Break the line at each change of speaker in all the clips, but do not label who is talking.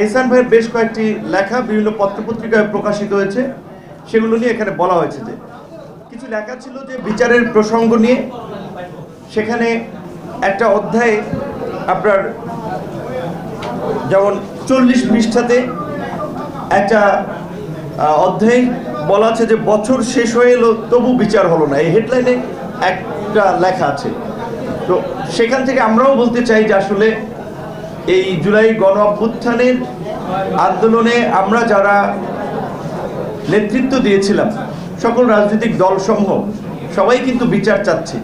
এহসান ভাইয়ের বেশ কয়েকটি লেখা, বিভিন্ন পত্রপত্রিকায় প্রকাশিত হয়েছে। সেগুলো নিয়ে এখানে বলা হয়েছে যে, কিছু লেখা ছিল যে বিচারের প্রসঙ্গ নিয়ে। সেখানে একটা অধ্যায়ে আপনার যেমন চল্লিশ পৃষ্ঠাতে একটা অধ্যায় বলা আছে যে, বছর শেষ হয়ে এলো, তবু বিচার হলো না। এই হেডলাইনে একটা লেখা আছে। তো সেখান থেকে আমরাও বলতে চাই যে, আসলে এই জুলাই গণ অভ্যুত্থানের আন্দোলনে আমরা যারা নেতৃত্ব দিয়েছিলাম, সকল রাজনৈতিক দলসমূহ, সবাই কিন্তু বিচার চাচ্ছে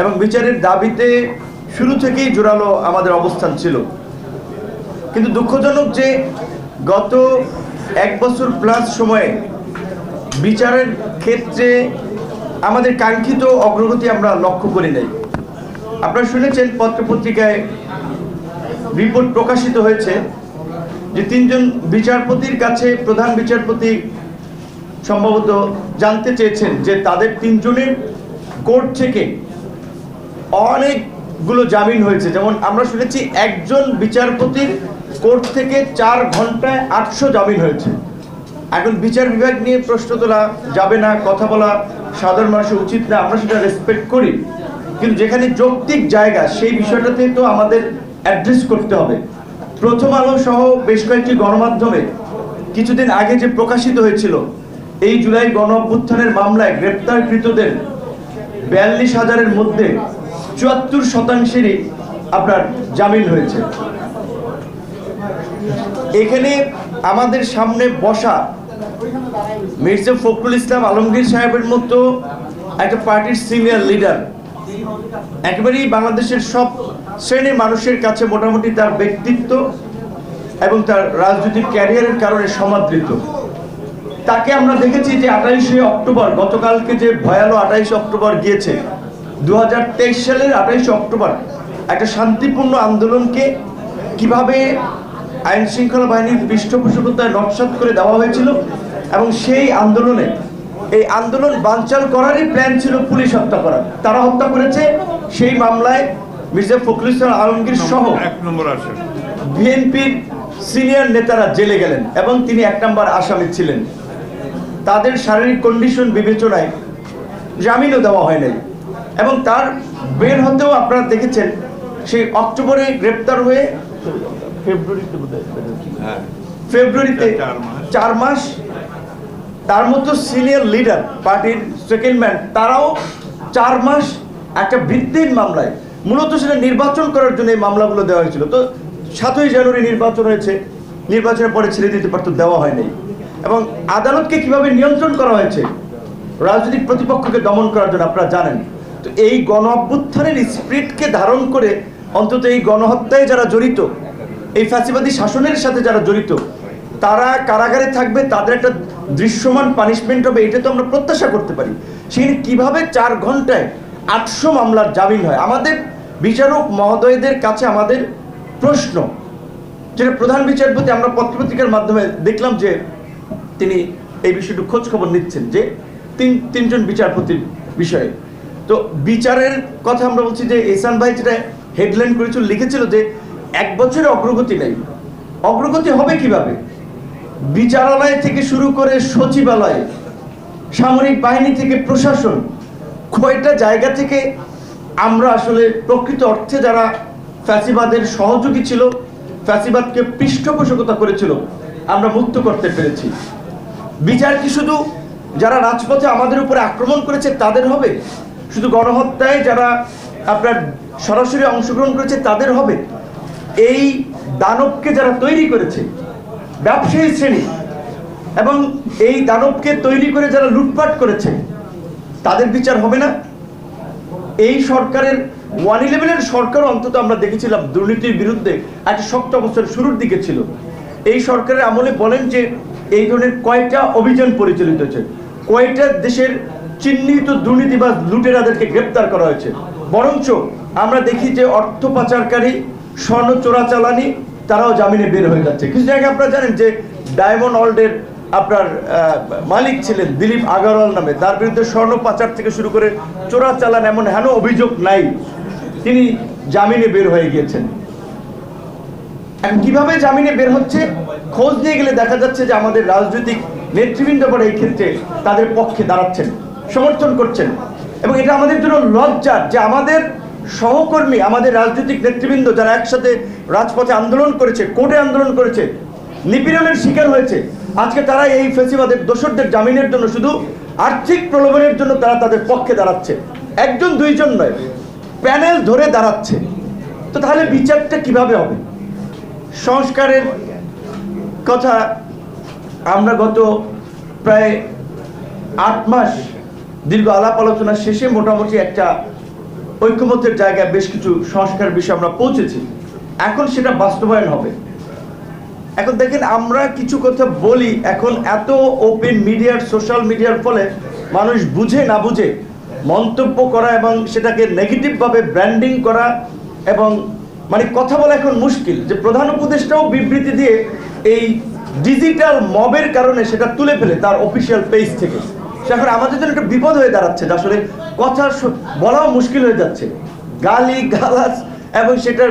এবং বিচারের দাবিতে শুরু থেকেই জোরালো আমাদের অবস্থান ছিল। কিন্তু দুঃখজনক যে গত এক বছর প্লাস সময়ে বিচারের ক্ষেত্রে আমাদের কাঙ্ক্ষিত অগ্রগতি আমরা লক্ষ্য করি নাই। আপনারা শুনেছেন পত্রপত্রিকায় রিপোর্ট প্রকাশিত হয়েছে যে তিনজন বিচারপতির কাছে প্রধান বিচারপতি সম্ভবত জানতে চেয়েছেন যে তাদের তিনজনের কোর্ট থেকে অনেকগুলো জামিন হয়েছে। যেমন আমরা শুনেছি একজন বিচারপতির কোর্ট থেকে চার ঘন্টায় আটশো জামিন হয়েছে। এখন বিচার বিভাগ নিয়ে প্রশ্ন তোলা যাবে না, কথা বলা সাধারণ মানুষের উচিত না, আমরা সেটা রেসপেক্ট করি। কিন্তু যেখানে যৌক্তিক জায়গা, সেই বিষয়টাতে তো আমাদের অ্যাড্রেস করতে হবে। প্রথম আলো সহ বেশ কয়েকটি গণমাধ্যমে কিছুদিন আগে যে প্রকাশিত হয়েছিল, এই জুলাই গণ অভ্যুত্থানের মামলায় গ্রেপ্তারকৃতদের বিয়াল্লিশ হাজারের মধ্যে চুয়াত্তর শতাংশেরই আপনার জামিন হয়েছে। এখানে আমাদের সামনে বসা মির্জা ফখরুল ইসলাম আলমগীর সাহেবের মতো একটা পার্টির সিনিয়র লিডার, একেবারেই বাংলাদেশের সব শ্রেণির মানুষের কাছে মোটামুটি তার ব্যক্তিত্ব এবং তার রাজনৈতিক ক্যারিয়ারের কারণে সমাদৃত। তাকে আমরা দেখেছি যে আঠাইশে অক্টোবর, গতকালকে যে ভয়ালো আঠাইশে অক্টোবর গিয়েছে দু সালের আঠাইশে অক্টোবর, একটা শান্তিপূর্ণ আন্দোলনকে কীভাবে আইন শৃঙ্খলা বাহিনীর পৃষ্ঠপোষকতায় নকশাত করে দেওয়া হয়েছিল এবং সেই আন্দোলনে, এই আন্দোলন বানচাল করারই প্ল্যান ছিল পুলিশ হত্যা করা তারা হত্যা করেছে, সেই মামলায় মির্জা ফখরুল ইসলাম আলমগীর সহ
এক নম্বর আসেন
বিএনপির সিনিয়র নেতারা জেলে গেলেন এবং তিনি এক নম্বর আসামি ছিলেন তাদের শারীরিক কন্ডিশন বিবেচনায় জামিনও দেওয়া হয় নাই এবং তার বের হতেও আপনারা দেখেছেন সেই অক্টোবরে গ্রেপ্তার হয়ে ফেব্রুয়ারিতে।
হ্যাঁ
ফেব্রুয়ারিতে
চার মাস।
চার মাস তার মতো সিনিয়র লিডার পার্টির সেকেন্ড ম্যান তারাও চার মাস একটা বৃদ্ধির মামলায় মূলত সেটা নির্বাচন করার জন্য এই মামলাগুলো দেওয়া হয়েছিল। তো সাতই জানুয়ারি নির্বাচন হয়েছে, নির্বাচনের পরে ছেড়ে দিতে পারতো, দেওয়া হয়নি। এবং আদালতকে কীভাবে নিয়ন্ত্রণ করা হয়েছে, রাজনৈতিক প্রতিপক্ষকে দমন করার জন্য আপনারা জানেন। তো এই গণ অভ্যুত্থানের স্পিরিটকে ধারণ করে অন্তত এই গণহত্যায় যারা জড়িত, এই ফ্যাসিবাদী শাসনের সাথে যারা জড়িত, তারা কারাগারে থাকবে, তাদের একটা দৃশ্যমান পানিশমেন্ট হবে, এটা তো আমরা প্রত্যাশা করতে পারি। সেখানে কীভাবে চার ঘন্টায় আটশো মামলার জামিন হয়। আমাদের বিচারক মহোদয়দের কাছে আমাদের প্রশ্ন, যেটা প্রধান বিচারপতি আমরা পত্রপত্রিকার মাধ্যমে দেখলাম যে তিনি এই বিষয়টি খোঁজ খবর নিচ্ছেন যে তিন, তিনজন বিচারপতির বিষয়ে। তো বিচারের কথা আমরা বলছি যে এসান ভাই যেটা হেডলাইন করেছিল, লিখেছিল যে এক বছরে অগ্রগতি নেই। অগ্রগতি হবে কীভাবে? বিচারালয় থেকে শুরু করে সচিবালয়, সামরিক বাহিনী থেকে প্রশাসন কয়টা জায়গা থেকে আমরা আসলে প্রকৃত অর্থে যারা ফ্যাসিবাদের সহযোগী ছিল, ফ্যাসিবাদকে পৃষ্ঠপোষকতা করেছিল, আমরা মুক্ত করতে পেরেছি। বিচার কি শুধু যারা রাজপথে আমাদের উপরে আক্রমণ করেছে তাদের হবে? শুধু গণহত্যায় যারা আপনার সরাসরি অংশগ্রহণ করেছে তাদের হবে? এই দানবকে যারা তৈরি করেছে, ব্যবসায়ী শ্রেণি, এবং এই দানবকে তৈরি করে যারা লুটপাট করেছে তাদের বিচার হবে না। এই সরকারের ওয়ান ইলেভেনের সরকার অন্তত আমরা দেখেছিলাম দুর্নীতির বিরুদ্ধে একটা শক্ত অবস্থার শুরুর দিকে ছিল। এই সরকারের আমলে বলেন যে এই ধরনের কয়টা অভিযান পরিচালিত হয়েছে। কয়টা দেশের চিহ্নিত দুর্নীতিবাজ লুটেরাদেরকে গ্রেপ্তার করা হয়েছে। বরঞ্চ আমরা দেখি যে অর্থ পাচারকারী, স্বর্ণ চোরাচালানি, তারাও জামিনে বের হয়ে যাচ্ছে। কিছু জায়গায় আপনারা জানেন যে ডায়মন্ড অল্ডের আপনার মালিক ছিলেন দিলীপ আগারওয়াল নামে। তার বিরুদ্ধে স্বর্ণ পাচার থেকে শুরু করে চোরা চালান এমন হেন অভিযোগ নাই। তিনি জামিনে বের হয়ে গিয়েছেন। কীভাবে জামিনে বের হচ্ছে? খোঁজ নিয়ে গেলে দেখা যাচ্ছে যে আমাদের রাজনৈতিক নেতৃবৃন্দ পরে এই ক্ষেত্রে তাদের পক্ষে দাঁড়াচ্ছেন, সমর্থন করছেন। এবং এটা আমাদের জন্য লজ্জার যে আমাদের সহকর্মী, আমাদের রাজনৈতিক নেতৃবৃন্দ যারা একসাথে রাজপথে আন্দোলন করেছে, কোর্টে আন্দোলন করেছে নিপীড়নের শিকার হয়েছে। আজকে তারা এই ফেসিবাদের দোসরদের জামিনের জন্য শুধু আর্থিক প্রলোভনের জন্য তারা তাদের পক্ষে দাঁড়াচ্ছে। একজন, দুইজন নয়, প্যানেল ধরে দাঁড়াচ্ছে। তো তাহলে বিচারটা কীভাবে হবে? সংস্কারের কথা আমরা গত প্রায় আট মাস দীর্ঘ আলাপ আলোচনা শেষে মোটামুটি একটা ঐক্যমত্যের জায়গায় বেশ কিছু সংস্কার বিষয়ে আমরা পৌঁছেছি। এখন সেটা বাস্তবায়ন হবে। এখন দেখেন আমরা কিছু কথা বলি, এখন এত ওপেন মিডিয়ার সোশ্যাল মিডিয়ার ফলে মানুষ বুঝে না বুঝে মন্তব্য করা এবং সেটাকে নেগেটিভভাবে ব্র্যান্ডিং করা এবং মানে কথা বলা এখন মুশকিল। যে প্রধান উপদেষ্টাও বিবৃতি দিয়ে এই ডিজিটাল মবের কারণে সেটা তুলে ফেলে তার অফিসিয়াল পেজ থেকে। এখন আমাদের জন্য একটা বিপদ হয়ে দাঁড়াচ্ছে যে আসলে কথা বলাও মুশকিল হয়ে যাচ্ছে। গালি, গালাজ এবং সেটার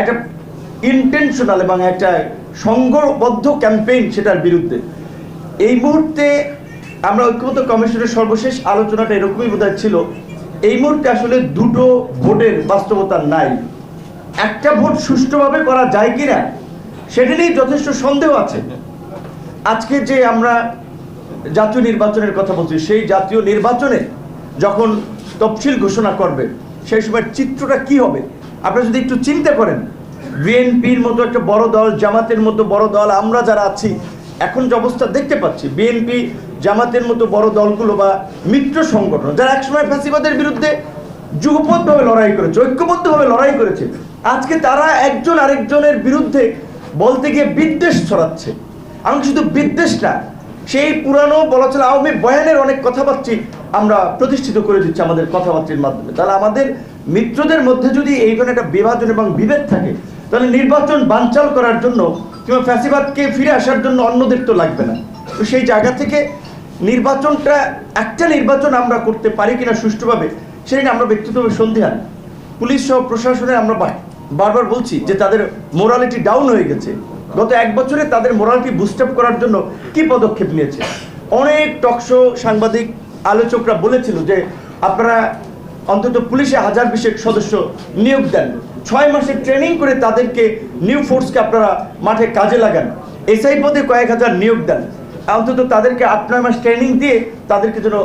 একটা ইন্টেনশনাল এবং একটা সংঘবদ্ধ ক্যাম্পেইন সেটার বিরুদ্ধে। এই মুহূর্তে আমরা ঐক্যমত কমিশনের সর্বশেষ আলোচনাটা এরকমই বোধহয় ছিল। এই মুহূর্তে আসলে দুটো ভোটের বাস্তবতা নাই। একটা ভোট সুষ্ঠুভাবে করা যায় কিনা, সেটা নিয়ে যথেষ্ট সন্দেহ আছে। আজকে যে আমরা জাতীয় নির্বাচনের কথা বলছি, সেই জাতীয় নির্বাচনে যখন তফসিল ঘোষণা করবে, সেই সময় চিত্রটা কি হবে? আপনারা যদি একটু চিন্তা করেন বিএনপির মতো একটা বড় দল, জামাতের মতো বড় দল আমরা যারা আছি, এখন যে অবস্থা দেখতে পাচ্ছি, বিএনপি, জামাতের মতো বড় দলগুলো বা মিত্র সংগঠন যারা একসময় ফ্যাসিবাদের বিরুদ্ধে যুগপথভাবে লড়াই করেছে, ঐক্যবদ্ধভাবে লড়াই করেছে, আজকে তারা একজন আরেকজনের বিরুদ্ধে বলতে গিয়ে বিদ্বেষ ছড়াচ্ছে। এমনকি শুধু বিদ্বেষ না, সেই পুরানো বলা চলে আওয়ামী বয়ানের অনেক কথাবার্তি আমরা প্রতিষ্ঠিত করে দিচ্ছি আমাদের কথাবার্তির মাধ্যমে। তাহলে আমাদের মিত্রদের মধ্যে যদি এই ধরনের একটা বিভাজন এবং বিভেদ থাকে তাহলে নির্বাচন বানচাল করার জন্য কিংবা ফ্যাসিবাদকে ফিরে আসার জন্য অন্যদের তো লাগবে না। তো সেই জায়গা থেকে নির্বাচনটা, একটা নির্বাচন আমরা করতে পারি কিনা সুষ্ঠুভাবে সেটা আমরা ব্যক্তিগতভাবে সন্দেহান পুলিশ সহ প্রশাসনের আমরা বারবার বলছি যে তাদের মোরালিটি ডাউন হয়ে গেছে। গত এক বছরে তাদের মোরালিটি বুস্ট আপ করার জন্য কি পদক্ষেপ নিয়েছে? অনেক টকশো সাংবাদিক, আলোচকরা বলেছিল যে আপনারা অন্তত পুলিশে হাজার বিশেক সদস্য নিয়োগ দেন। ছয় মাসের ট্রেনিং করে তাদেরকে নিউ ফোর্সকে আপনারা মাঠে কাজে লাগান। এসআই পদে কয়েক হাজার নিয়োগ দেন। অন্তত তাদেরকে আট, নয় মাস ট্রেনিং দিয়ে তাদেরকে যেন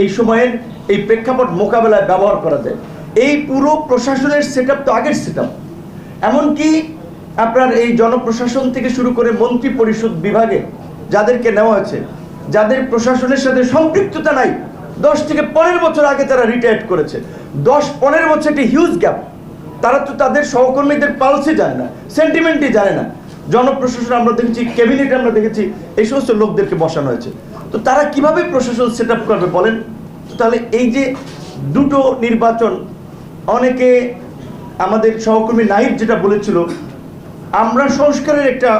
এই সময়ের এই প্রেক্ষাপট মোকাবেলায় ব্যবহার করা যায়। এই পুরো প্রশাসনের সেট তো আগের সেট আপ এমনকি আপনার এই জনপ্রশাসন থেকে শুরু করে মন্ত্রী পরিষদ বিভাগে যাদেরকে নেওয়া হয়েছে, যাদের প্রশাসনের সাথে সম্পৃক্ততা নাই, দশ থেকে পনেরো বছর আগে তারা রিটায়ার্ড করেছে। দশ, পনেরো বছর একটি হিউজ গ্যাপ তারা তো তাদের সহকর্মীদের পালসে জানে না সেন্টিমেন্টই জানে না। জনপ্রশাসন আমরা দেখেছি ক্যাবিনেটে আমরা দেখেছি, এই সমস্ত লোকদেরকে বসানো হয়েছে। তো তারা কীভাবে প্রশাসন সেট করবে বলেন? তো তাহলে এই যে দুটো নির্বাচন, অনেকে আমাদের সহকর্মী নাহিদ যেটা বলেছিল, আমরা সংস্কারের একটা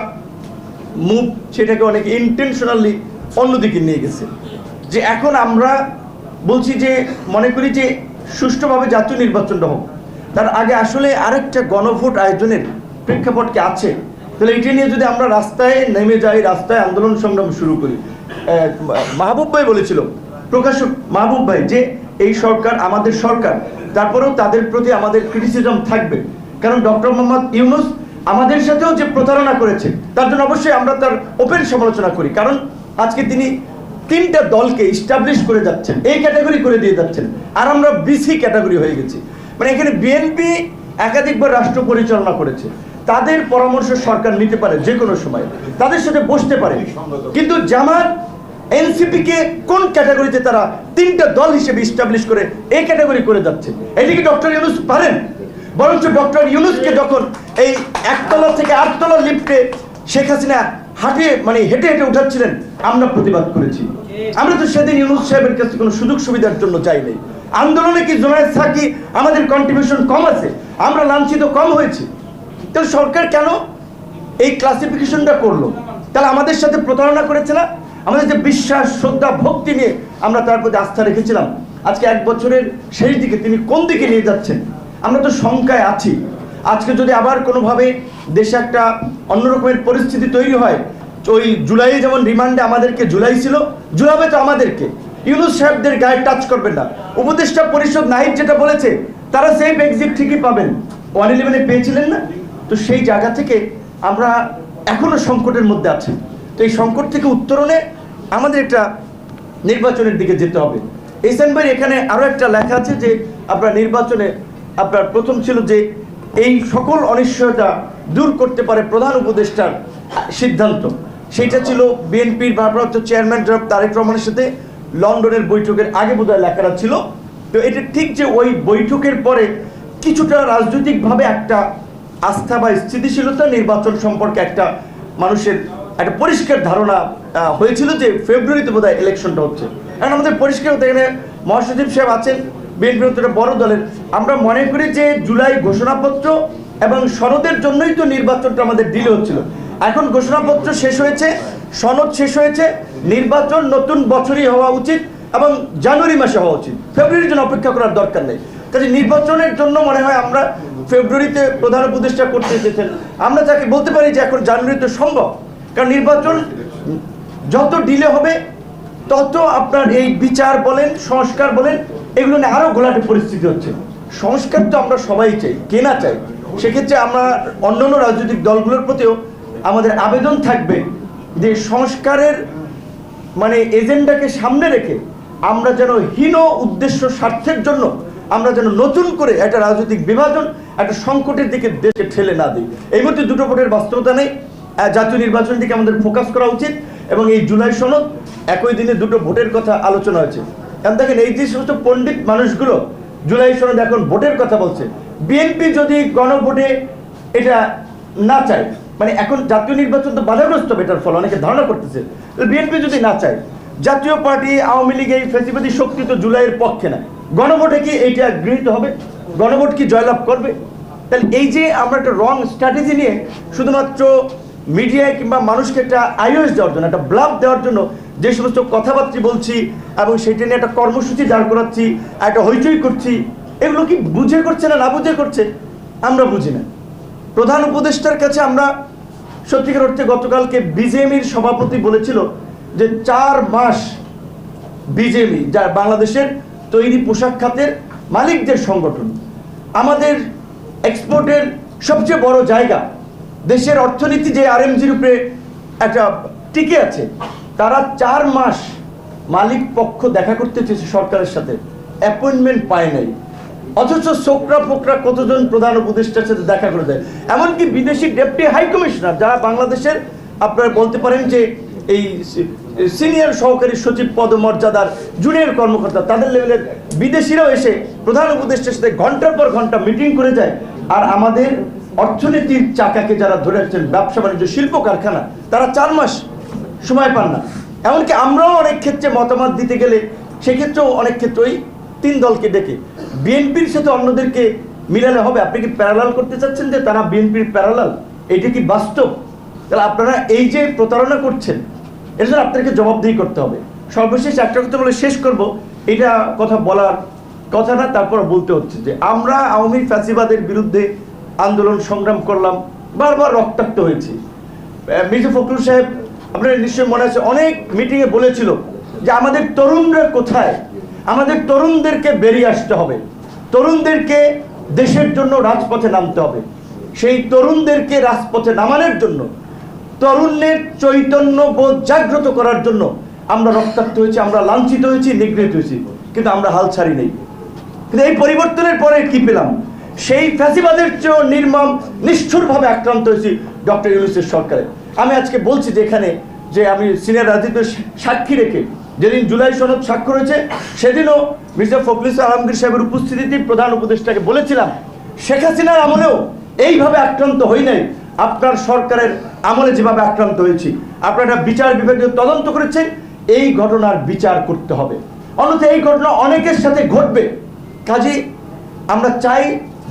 মুভ সেটাকে অনেকে ইন্টেনশনালি অন্যদিকে নিয়ে গেছে। যে এখন আমরা বলছি যে, মনে করি যে সুষ্ঠুভাবে জাতীয় নির্বাচনটা হোক তার আগে আসলে আরেকটা গণভোট আয়োজনের প্রেক্ষাপট কি আছে। তাহলে এটা নিয়ে যদি আমরা রাস্তায় নেমে যাই, রাস্তায় আন্দোলন সংগ্রাম শুরু করি মাহবুব ভাই বলেছিল, প্রকাশক মাহবুব ভাই, যে এই সরকার আমাদের সরকার, তারপরেও তাদের প্রতি আমাদের ক্রিটিসিজম থাকবে। কারণ ডক্টর মোহাম্মদ ইউনুস আমাদের সাথেও যে প্রতারণা করেছে, তার জন্য অবশ্যই আমরা তার ওপেন সমালোচনা করি। কারণ আজকে তিনি তিনটা দলকে ইস্টাবলিশ করে যাচ্ছেন, এই ক্যাটাগরি করে দিয়ে যাচ্ছেন। আর আমরা বিসি ক্যাটাগরি হয়ে গেছি। মানে এখানে বিএনপি একাধিকবার রাষ্ট্র পরিচালনা করেছে। তাদের পরামর্শ সরকার নিতে পারে যে কোনো সময়। তাদের সাথে বসতে পারে। কিন্তু জামাত এনসিপি কে কোন ক্যাটাগরিতে তারা তিনটা দল হিসেবে ইস্টাবলিশ করে এই ক্যাটাগরি করে যাচ্ছে? এদিকে ডক্টর ইউনুস পারেন? বরঞ্চ ডক্টর ইউনুসকে যখন এই একতলা থেকে আটতলা লিফটে শেখ হাসিনা হাঁটে মানে হেঁটে হেঁটে উঠাচ্ছিলেন, আমরা প্রতিবাদ করেছি। আমরা তো সেদিন ইউনুস সাহেবের কাছে কোনো সুযোগ সুবিধার জন্য চাই নাই। আন্দোলনে কি জোনায়েদ সাকি আমাদের কন্ট্রিবিউশন কম আছে? আমরা লাঞ্ছিত কম হয়েছি। তাহলে সরকার কেন এই ক্লাসিফিকেশনটা করল? তাহলে আমাদের সাথে প্রতারণা করেছে না? আমাদের যে বিশ্বাস, শ্রদ্ধা, ভক্তি নিয়ে আমরা তার প্রতি আস্থা রেখেছিলাম। আজকে এক বছরের শেষ দিকে তিনি কোন দিকে নিয়ে যাচ্ছেন? আমরা তো শঙ্কায় আছি। আজকে যদি আবার কোনোভাবে দেশে একটা অন্যরকমের পরিস্থিতি তৈরি হয় ওই জুলাইয়ে যেমন রিমান্ডে আমাদেরকে জুলাই ছিল, জুলাবে তো আমাদেরকে। ইউনুস সাহেবদের গায়ে টাচ করবেন না। উপদেষ্টা পরিষদ নাহিদ যেটা বলেছে, তারা সেফ এক্সিট ঠিকই পাবেন। ওয়ান ইলেভেনে পেয়েছিলেন না? তো সেই জায়গা থেকে আমরা এখনও সংকটের মধ্যে আছি। তো এই সংকট থেকে উত্তরণে আমাদের একটা নির্বাচনের দিকে যেতে হবে। এসএন ভাই, এখানে আরও একটা লেখা আছে যে, আপনার নির্বাচনে আপনার প্রথম ছিল যে, এই সকল অনিশ্চয়তা দূর করতে পারে প্রধান উপদেষ্টার সিদ্ধান্ত। সেইটা ছিল বিএনপির ভারপ্রাপ্ত চেয়ারম্যান তারেক রহমানের সাথে লন্ডনের বৈঠকের আগে বোধহয় লেখাটা ছিল। তো এটা ঠিক যে ওই বৈঠকের পরে কিছুটা রাজনৈতিকভাবে একটা আস্থা বা স্থিতিশীলতা নির্বাচন সম্পর্কে একটা মানুষের একটা পরিষ্কার ধারণা হয়েছিল যে ফেব্রুয়ারিতে বোধ হয় ইলেকশনটা হচ্ছে। এখন আমাদের পরিষ্কার হতে এখানে মহাসচিব সাহেব আছেন বিএনপি একটা বড় দলের। আমরা মনে করি যে জুলাই ঘোষণাপত্র এবং সনদের জন্যই তো নির্বাচনটা আমাদের ডিলে হচ্ছিল। এখন ঘোষণাপত্র শেষ হয়েছে সনদ শেষ হয়েছে, নির্বাচন নতুন বছরই হওয়া উচিত এবং জানুয়ারি মাসে হওয়া উচিত। ফেব্রুয়ারির জন্য অপেক্ষা করার দরকার নেই। কাজে নির্বাচনের জন্য মনে হয় আমরা ফেব্রুয়ারিতে প্রধান উপদেষ্টা করতে চেয়েছেন আমরা যাকে বলতে পারি যে এখন জানুয়ারিতে সম্ভব, কারণ নির্বাচন যত ডিলে হবে, তত আপনার এই বিচার বলেন, সংস্কার বলেন, এগুলো নিয়ে আরও ঘোলাটে পরিস্থিতি হচ্ছে। সংস্কার তো আমরা সবাই চাই, কে না চাই? সেক্ষেত্রে আমরা অন্যান্য রাজনৈতিক দলগুলোর প্রতিও আমাদের আবেদন থাকবে যে সংস্কারের মানে এজেন্ডাকে সামনে রেখে আমরা যেন হীন উদ্দেশ্য স্বার্থের জন্য আমরা যেন নতুন করে একটা রাজনৈতিক বিভাজন, একটা সংকটের দিকে দেশকে ঠেলে না দিই। এই মধ্যে দুটো ভোটের বাস্তবতা নেই। জাতীয় নির্বাচনের দিকে আমাদের ফোকাস করা উচিত এবং এই জুলাই সনদ একই দিনে দুটো ভোটের কথা আলোচনা হয়েছে। কারণ দেখেন, এই যে সমস্ত পণ্ডিত মানুষগুলো জুলাই সনদ এখন ভোটের কথা বলছে, বিএনপি যদি গণভোটে এটা না চায় মানে এখন জাতীয় নির্বাচন তো বাধাগ্রস্ত হবে এটার ফলে অনেকে ধারণা করতেছে। বিএনপি যদি না চায়, জাতীয় পার্টি, আওয়ামী লীগ, এই ফেসিবাদী শক্তি তো জুলাইয়ের পক্ষে না। গণভোটে কি এইটা গৃহীত হবে? গণভোট কি জয়লাভ করবে? তাহলে এই যে আমরা একটা রং স্ট্র্যাটেজি নিয়ে শুধুমাত্র মিডিয়ায় কিংবা মানুষকে একটা আইওএস দেওয়ার জন্য, একটা ব্লাভ দেওয়ার জন্য যে সমস্ত কথাবার্তা বলছি এবং সেটা নিয়ে একটা কর্মসূচি দাঁড় করাচ্ছি, একটা হইচই করছি, এগুলো কি বুঝে করছে না না বুঝে করছে? আমরা বুঝি না। প্রধান উপদেষ্টার কাছে আমরা সত্যিকার অর্থে গতকালকে বিজেপির সভাপতি বলেছিল যে চার মাস বিজেপি যা বাংলাদেশের তৈরি পোশাক খাতের মালিকদের সংগঠন, আমাদের এক্সপোর্টের সবচেয়ে বড় জায়গা, দেশের অর্থনীতি যে আরএমজির উপরে একটা টিকে আছে, তারা চার মাস মালিক পক্ষ দেখা করতে চেয়েছে সরকারের সাথে অ্যাপয়েন্টমেন্ট পায় নাই। অথচ সোকরা ফোকরা কতজন প্রধান উপদেষ্টার সাথে দেখা করে দেয়? এমনকি বিদেশি ডেপুটি হাই কমিশনার যারা বাংলাদেশের, আপনারা বলতে পারেন যে এই সিনিয়র সহকারী সচিব পদমর্যাদার জুনিয়র কর্মকর্তা, তাদের লেভেলের বিদেশিরাও এসে প্রধান উপদেষ্টার সাথে ঘণ্টার পর ঘণ্টা মিটিং করে যায়। আর আমাদের অর্থনীতির চাকাকে যারা ধরে রাখছেন, ব্যবসা বাণিজ্য, শিল্প কারখানা, তারা চার মাস সময় পান না। এমনকি আমরাও অনেক ক্ষেত্রে মতামত দিতে গেলে, সেক্ষেত্রেও অনেক ক্ষেত্রে ওই তিন দলকে ডেকে। বিএনপির সাথে অন্যদেরকে মিলালে হবে। আপনি কি প্যারালাল করতে চাচ্ছেন যে তারা বিএনপির প্যারালাল এটা কি বাস্তব? তাহলে আপনারা এই যে প্রতারণা করছেন এর জন্য আপনাদেরকে জবাবদিহি করতে হবে। সর্বশেষ একটা কথা বলে শেষ করব। এটা কথা বলার কথা না, তারপর বলতে হচ্ছে যে আমরা আওয়ামী ফ্যাসিবাদের বিরুদ্ধে আন্দোলন সংগ্রাম করলাম, বারবার রক্তাক্ত হয়েছি। মির্জা ফখরুল সাহেব আপনার নিশ্চয়ই মনে আছে, অনেক মিটিংয়ে বলেছিল যে আমাদের তরুণরা কোথায়? আমাদের তরুণদেরকে বেরিয়ে আসতে হবে। তরুণদেরকে দেশের জন্য রাজপথে নামতে হবে। সেই তরুণদেরকে রাজপথে নামানোর জন্য, তরুণের চৈতন্য বোধ জাগ্রত করার জন্য আমরা রক্তাক্ত হয়েছি, আমরা লাঞ্ছিত হয়েছি, নিগৃহীত হয়েছি। কিন্তু আমরা হাল ছাড়ি নেই। কিন্তু এই পরিবর্তনের পরে কি পেলাম? সেই ফ্যাসিবাদের চেয়েও নির্মম, নিষ্ঠুরভাবে আক্রান্ত হয়েছি ডক্টর ইউনুসের সরকারে। আমি আজকে বলছি যে এখানে যে আমি সিনিয়র রাজনীতির সাক্ষী রেখে যেদিন জুলাই সনদ স্বাক্ষর হয়েছে, সেদিনও মির্জা ফখরুল আলমগীর সাহেবের উপস্থিতিতে প্রধান উপদেষ্টাকে বলেছিলাম, শেখ হাসিনার আমলেও এইভাবে আক্রান্ত হই নাই। আপনার সরকারের আমলে যেভাবে আক্রান্ত হয়েছি, আপনারা বিচার বিভাগীয় তদন্ত করেছেন, এই ঘটনার বিচার করতে হবে। অন্যথা এই ঘটনা অনেকের সাথে ঘটবে। কাজে আমরা চাই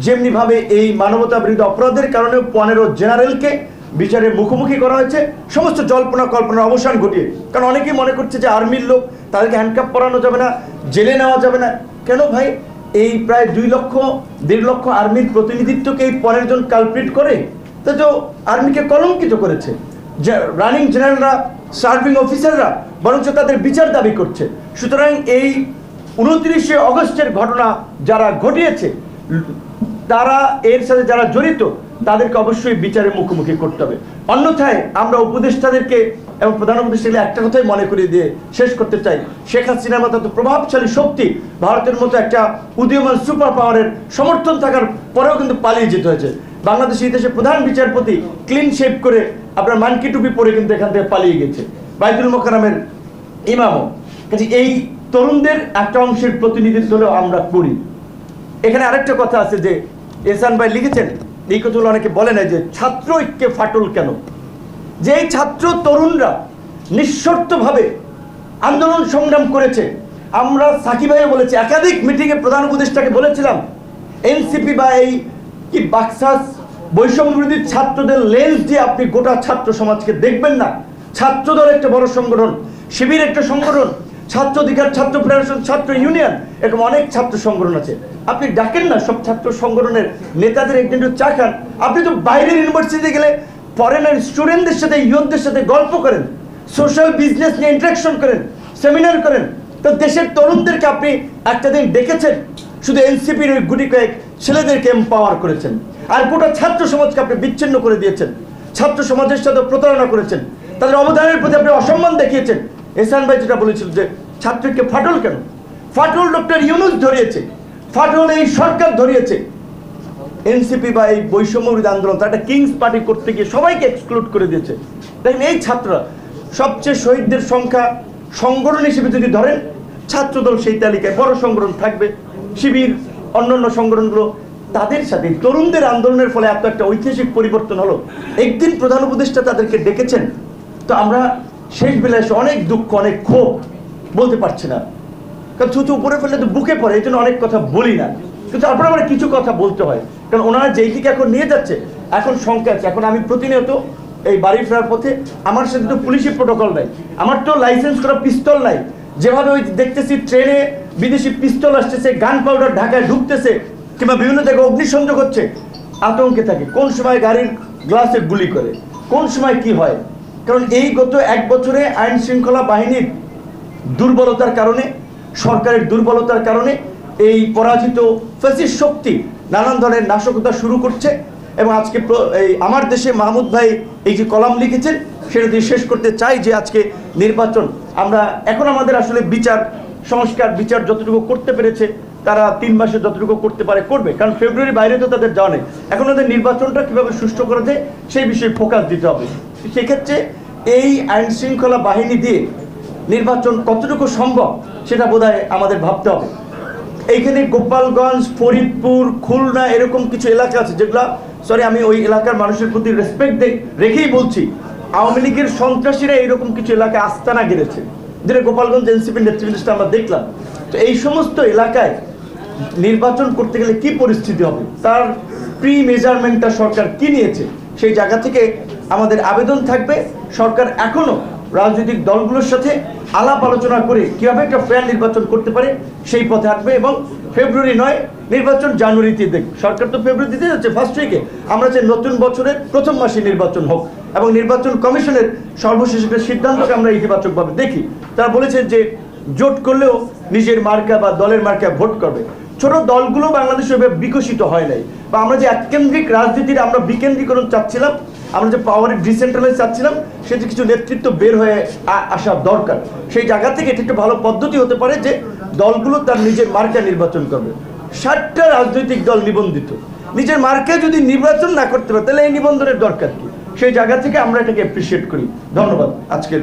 যেমনিভাবে এই মানবতা বিরোধী অপরাধের কারণে পনেরো জেনারেলকে বিচারের মুখোমুখি করা হয়েছে। সমস্ত জল্পনা, কল্পনার অবসান ঘটিয়ে। কারণ অনেকেই মনে করছে যে আর্মির লোক, তাদেরকে হ্যান্ডকাপ পরানো যাবে না, জেলে নেওয়া যাবে না। কেন ভাই? এই প্রায় দুই লক্ষ, দেড় লক্ষ আর্মির প্রতিনিধিত্বকে এই পনেরো জন কালপ্রিট করে? তো তো আর্মিকে কলঙ্কিত করেছে। রানিং জেনারেলরা সার্ভিং অফিসাররা বরঞ্চ তাদের বিচার দাবি করছে। সুতরাং এই উনত্রিশে অগস্টের ঘটনা যারা ঘটিয়েছে, তারা এর সাথে যারা জড়িত তাদেরকে অবশ্যই বিচারের মুখোমুখি করতে হবে। অন্যথায় আমরা উপদেষ্টাদেরকে এবং প্রধান উপদেষ্টাকে একটা কথাই মনে করিয়ে দিয়ে শেষ করতে চাই। শেখ হাসিনার মতো এত প্রভাবশালী শক্তি ভারতের মতো একটা উদীয়মান সুপার পাওয়ারের সমর্থন থাকার পরেও কিন্তু পালিয়ে যেতে হয়েছে। বাংলাদেশ ইতিহাসের প্রধান বিচারপতি ক্লিন শেপ করে আপনার মানকি টুপি পরে কিন্তু এখান থেকে পালিয়ে গেছে। বাইদুল মোকারামের ইমামও। কাজে এই তরুণদের একটা অংশের প্রতিনিধিত্ব আমরা করি। এখানে আরেকটা কথা আছে যে এসান ভাই লিখেছেন এই কথাগুলো অনেকে বলে না যে ছাত্র ঐক্যে ফাটল কেন? যে ছাত্র তরুণরা নিঃশর্তভাবে আন্দোলন সংগ্রাম করেছে, আমরা সাকিব ভাইও বলেছি, একাধিক মিটিংয়ে প্রধান উপদেষ্টাকে বলেছিলাম, এনসিপি বা এই কি বাক্সাস বৈষম্য বিরোধী ছাত্রদের লেন্স দিয়ে আপনি গোটা ছাত্র সমাজকে দেখবেন না। ছাত্রদল একটা বড় সংগঠন, শিবির একটা সংগঠন ছাত্র অধিকার, ছাত্র ফেডারেশন, ছাত্র ইউনিয়ন, এরকম অনেক ছাত্র সংগঠন আছে। আপনি ডাকেন না, সব ছাত্র সংগঠনের নেতাদের একদিন চা খান। আপনি তো বাইরের ইউনিভার্সিটিতে গেলে ফরেনার স্টুডেন্টদের সাথে ইয়ুথদের সাথে গল্প করেন সোশ্যাল বিজনেস নিয়ে ইন্টারাকশন করেন সেমিনার করেন। তো দেশের তরুণদেরকে আপনি একটা দিন ডেকেছেন শুধু এনসিপির ওই গুটি কয়েক ছেলেদেরকে এম্পাওয়ার করেছেন। আর গোটা ছাত্র সমাজকে আপনি বিচ্ছিন্ন করে দিয়েছেন। ছাত্র সমাজের সাথে প্রতারণা করেছেন। তাদের অবদানের প্রতি আপনি অসম্মান দেখিয়েছেন। এসান ভাই যেটা বলেছিল যে, ছাত্রীকে ফাটল কেন? ফাটল ডক্টর ইউনুস ধরিয়েছে। ফাটল এই সরকার ধরিয়েছে। এনসিপি বা এই বৈষম্য আন্দোলন, তারা একটা কিংস পার্টি করতে গিয়ে সবাইকে এক্সক্লুড করে দিয়েছে। দেখেন এই ছাত্ররা, সবচেয়ে শহীদদের সংখ্যা সংগঠন হিসেবে যদি ধরেন, ছাত্রদল সেই তালিকায় বড় সংগঠন থাকবে, শিবির, অন্যান্য সংগঠনগুলো, তাদের সাথে তরুণদের আন্দোলনের ফলে এত একটা ঐতিহাসিক পরিবর্তন হলো। একদিন প্রধান উপদেষ্টা তাদেরকে ডেকেছেন। তো আমরা শেষ বেলায় এসে অনেক দুঃখ, অনেক ক্ষোভ বলতে পারছি না। কারণ থুতু উপরে ফেললে তো বুকে পড়ে, এই জন্য অনেক কথা বলি না। কিন্তু তারপরে আমার কিছু কথা বলতে হয়। কারণ ওনারা যেই দিকে এখন নিয়ে যাচ্ছে, এখন শঙ্কা আছে। এখন আমি প্রতিনিয়ত এই বাড়ি ফেরার পথে আমার সাথে তো পুলিশি প্রোটোকল নাই। আমার তো লাইসেন্স করা পিস্তল নাই। যেভাবে ওই দেখতেছি ট্রেনে বিদেশি পিস্তল আসতেছে গান পাউডার ঢাকায় ঢুকতেছে, কিংবা বিভিন্ন জায়গায় অগ্নিসংযোগ হচ্ছে, আতঙ্কে থাকে। কোন সময় গাড়ির গ্লাসে গুলি করে, কোন সময় কি হয়? কারণ এই গত এক বছরে আইন শৃঙ্খলা বাহিনীর দুর্বলতার কারণে, সরকারের দুর্বলতার কারণে এই পরাজিত ফ্যাসিস্ট শক্তি নানান ধরনের নাশকতা শুরু করছে এবং আজকে এই আমার দেশে মাহমুদ ভাই এই যে কলাম লিখেছেন, সেটা দিয়ে শেষ করতে চাই যে আজকে নির্বাচন। আমরা এখন আমাদের আসলে বিচার, সংস্কার, বিচার যতটুকু করতে পেরেছে তারা তিন মাসে যতটুকু করতে পারে, করবে। কারণ ফেব্রুয়ারি বাইরে তো তাদের যাওয়া নেই। এখন ওদের নির্বাচনটা কীভাবে সুষ্ঠু করা যায়, সেই বিষয়ে ফোকাস দিতে হবে। সেক্ষেত্রে এই আইন শৃঙ্খলা বাহিনী দিয়ে নির্বাচন কতটুকু সম্ভব, সেটা বোধহয় আমাদের ভাবতে হবে। এইখানে গোপালগঞ্জ, ফরিদপুর, খুলনা, এরকম কিছু এলাকা আছে যেগুলা সরি আমি ওই এলাকার মানুষের প্রতি রেসপেক্ট রেখেই বলছি, আওয়ামী লীগের সন্ত্রাসীরা এরকম কিছু এলাকায় আস্তানা গেড়েছে। যেটা গোপালগঞ্জ এনসিপির নেতৃবৃন্দটা আমরা দেখলাম। তো এই সমস্ত এলাকায় নির্বাচন করতে গেলে কি পরিস্থিতি হবে? তার প্রি মেজারমেন্টটা সরকার কি নিয়েছে? সেই জায়গা থেকে আমাদের আবেদন থাকবে। সরকার এখনও রাজনৈতিক দলগুলোর সাথে আলাপ আলোচনা করে কীভাবে একটা ফেয়ার নির্বাচন করতে পারে, সেই পথে হাঁটবে এবং ফেব্রুয়ারি নয়, নির্বাচন জানুয়ারিতে দেখ সরকার তো ফেব্রুয়ারি দিতে যাচ্ছে ফার্স্ট উইকে আমরা চাই নতুন বছরের প্রথম মাসে নির্বাচন হোক এবং নির্বাচন কমিশনের সর্বশেষ একটা সিদ্ধান্তকে আমরা ইতিবাচকভাবে দেখি। তারা বলেছে যে জোট করলেও নিজের মার্কা বা দলের মার্কা ভোট করবে। ছোট দলগুলো বাংলাদেশে বিকশিত হয় নাই। বা আমরা যে এককেন্দ্রিক রাজনীতির আমরা বিকেন্দ্রীকরণ চাচ্ছিলাম, আমরা যে পাওয়ারের ডিসেন্ট্রালাইজ চাচ্ছিলাম, সেটি কিছু নেতৃত্ব বের হয়ে আসা দরকার। সেই জায়গা থেকে এটা একটা ভালো পদ্ধতি হতে পারে যে দলগুলো তার নিজের মার্কা নির্বাচন করবে। ষাটটা রাজনৈতিক দল নিবন্ধিত। নিজের মার্কে যদি নির্বাচন না করতে পারে, তাহলে এই নিবন্ধনের দরকার কি? সেই জায়গা থেকে আমরা এটাকে অ্যাপ্রিসিয়েট করি। ধন্যবাদ আজকের